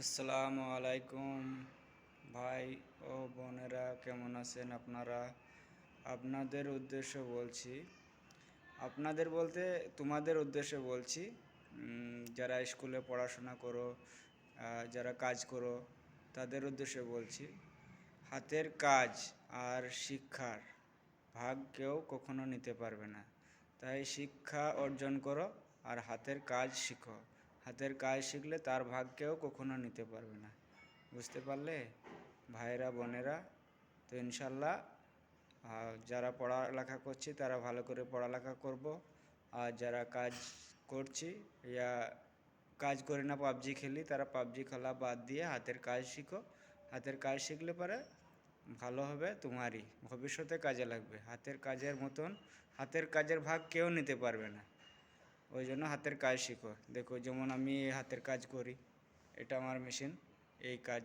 আসসালামু আলাইকুম ভাই ও বোনেরা, কেমন আছেন আপনারা? আপনাদের উদ্দেশ্য বলছি, আপনাদের বলতে তোমাদের উদ্দেশ্যে বলছি যারা স্কুলে পড়াশোনা করো যারা কাজ করো, তাদের উদ্দেশ্যে বলছি, হাতের কাজ আর শিক্ষার ভাগ কেউ কখনো নিতে পারবে না। তাই শিক্ষা অর্জন করো আর হাতের কাজ শিখো। হাতের কাজ শিখলে তার ভাগ কেউ কখনো নিতে পারবে না। বুঝতে পারলে? ভাইরা বোনেরা, তো ইনশাল্লাহ যারা পড়ালেখা করছি তারা ভালো করে পড়ালেখা করব। আর যারা কাজ করছি, ইয়া, কাজ করে না পাবজি খেলি, তারা পাবজি খেলা বাদ দিয়ে হাতের কাজ শিখো। হাতের কাজ শিখলে পরে ভালো হবে তোমারই, ভবিষ্যতে কাজে লাগবে। হাতের কাজের মতন, হাতের কাজের ভাগ কেউ নিতে পারবে না। ওই জন্য হাতের কাজ শিখো। দেখো, যেমন আমি হাতের কাজ করি, এটা আমার মেশিন এই কাজ।